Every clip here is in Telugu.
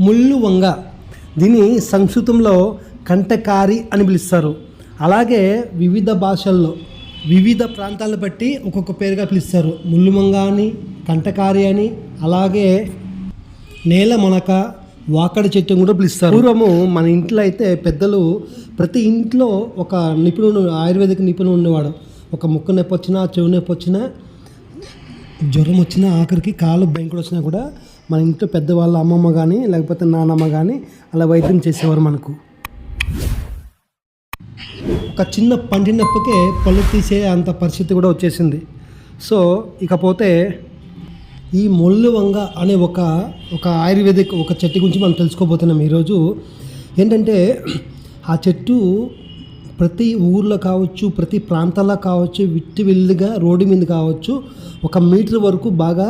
ముళ్ళు వంగ. దీన్ని సంస్కృతంలో కంటకారి అని పిలుస్తారు. అలాగే వివిధ భాషల్లో వివిధ ప్రాంతాలను బట్టి ఒక్కొక్క పేరుగా పిలుస్తారు. ముళ్ళు వంగ అని కంటకారి అని అలాగే నేల మొనక వాకడి చెట్టు కూడా పిలుస్తారు. పూర్వము మన ఇంట్లో అయితే పెద్దలు ప్రతి ఇంట్లో ఒక నిపుణుడు ఆయుర్వేదిక నిపుణుడు ఉండేవాడు. ఒక ముక్క నొప్పి వచ్చినా చెవు నొప్పి వచ్చినా జ్వరం వచ్చినా ఆఖరికి కాలు బెంకుడు వచ్చినా కూడా మన ఇంట్లో పెద్దవాళ్ళ అమ్మమ్మ కానీ లేకపోతే నానమ్మ కానీ అలా వైద్యం చేసేవారు మనకు. ఒక చిన్న పంటి పళ్ళు తీసే అంత పరిస్థితి కూడా వచ్చేసింది. సో ఇకపోతే ఈ మొల్లు వంగ అనే ఒక ఒక ఆయుర్వేదిక్ ఒక చెట్టు గురించి మనం తెలుసుకోబోతున్నాం ఈరోజు. ఏంటంటే ఆ చెట్టు ప్రతి ఊర్లో కావచ్చు ప్రతి ప్రాంతాల్లో కావచ్చు విట్టి విల్లుగా రోడ్డు మీద కావచ్చు ఒక మీటర్ వరకు బాగా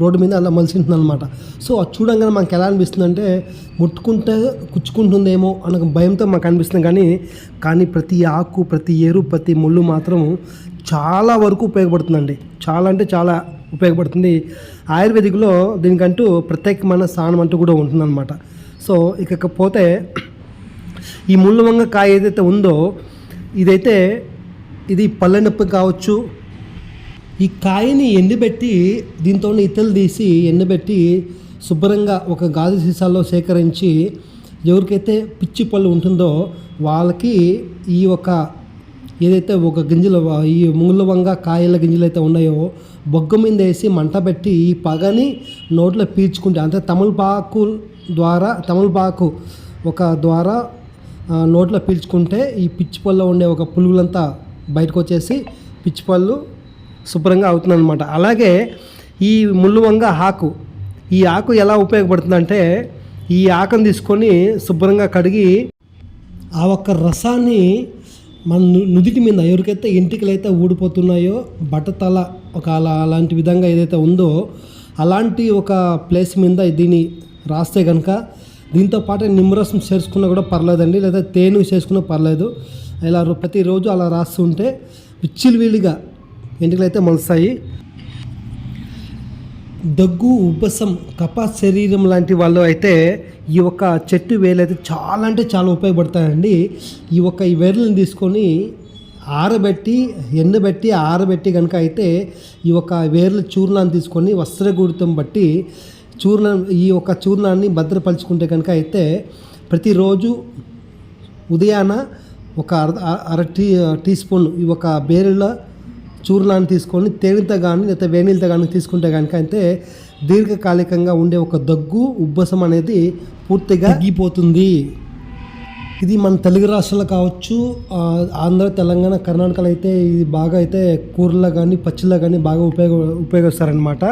రోడ్డు మీద అలా మలిసింటుంది అనమాట సో అది చూడంగానే మనకు ఎలా అనిపిస్తుంది అంటే ముట్టుకుంటే కుచ్చుకుంటుందేమో అన్న భయంతో మాకు అనిపిస్తుంది. కానీ కానీ ప్రతి ఆకు ప్రతి ఏరు ప్రతి ముళ్ళు మాత్రం చాలా వరకు ఉపయోగపడుతుందండి. చాలా అంటే చాలా ఉపయోగపడుతుంది. ఆయుర్వేదిక్లో దీనికంటూ ప్రత్యేకమైన స్థానం అంటూ కూడా ఉంటుందన్నమాట. సో ఇకపోతే ఈ ముళ్ళవంగ కాయ ఏదైతే ఉందో ఇదైతే ఇది పళ్ళ నొప్పి కావచ్చు. ఈ కాయని ఎండబెట్టి దీంతో ఇతలు తీసి ఎండబెట్టి శుభ్రంగా ఒక గాజు సీసాల్లో సేకరించి ఎవరికైతే పిచ్చి పళ్ళు ఉంటుందో వాళ్ళకి ఈ ఒక ఏదైతే ఒక గింజలు ఈ ముళ్ళ వంగ కాయల గింజలు అయితే ఉన్నాయో బొగ్గ మీద వేసి మంట పెట్టి ఈ పగని నోట్లో పీల్చుకుంటే అంటే తమలపాకు ద్వారా తమలపాకు ఒక ద్వారా నోట్లో పీల్చుకుంటే ఈ పిచ్చి పళ్ళలో ఉండే ఒక పులుగులంతా బయటకు వచ్చేసి పిచ్చి పళ్ళు శుభ్రంగా అవుతుందన్నమాట. అలాగే ఈ ముళ్ళువంగ ఆకు ఈ ఆకు ఎలా ఉపయోగపడుతుందంటే ఈ ఆకును తీసుకొని శుభ్రంగా కడిగి ఆ ఒక్క రసాన్ని మన ను- నుదిటి మీద ఎవరికైతే ఎంటికలు అయితే ఊడిపోతున్నాయో బట్టతల ఒక అలా అలాంటి విధంగా ఏదైతే ఉందో అలాంటి ఒక ప్లేస్ మీద దీన్ని రాస్తే కనుక దీంతో పాటు నిమ్మరసం చేసుకున్నా కూడా పర్లేదండి లేదా తేనె చేసుకున్నా పర్లేదు. ఇలా ప్రతిరోజు అలా రాస్తుంటే విచ్చిలివిడిగా ఎంటికలు అయితే మొలుస్తాయి. దగ్గు ఉబ్బసం కప శరీరం లాంటి వాళ్ళు అయితే ఈ యొక్క చెట్టు వేలు అయితే చాలా అంటే చాలా ఉపయోగపడతాయండి. ఈ యొక్క ఈ వేర్లను తీసుకొని ఆరబెట్టి ఎండబెట్టి ఆరబెట్టి కనుక అయితే ఈ యొక్క వేర్ల చూర్ణాన్ని తీసుకొని వస్త్రగూడితం బట్టి చూర్ణం ఈ యొక్క చూర్ణాన్ని భద్రపరుచుకుంటే కనుక అయితే ప్రతిరోజు ఉదయాన ఒక అర అర- టీ టీ స్పూన్ ఈ ఒక బేరెల చూర్ణాన్ని తీసుకొని తేనెతో కానీ లేకపోతే వేణీలతో కానీ తీసుకుంటే కనుక అయితే దీర్ఘకాలికంగా ఉండే ఒక దగ్గు ఉబ్బసం అనేది పూర్తిగా తగ్గిపోతుంది. ఇది మన తెలుగు రాష్ట్రాల్లో కావచ్చు ఆంధ్ర తెలంగాణ కర్ణాటకలో అయితే ఇది బాగా అయితే కూరలో కానీ పచ్చిలో కానీ బాగా ఉపయోగ ఉపయోగిస్తారనమాట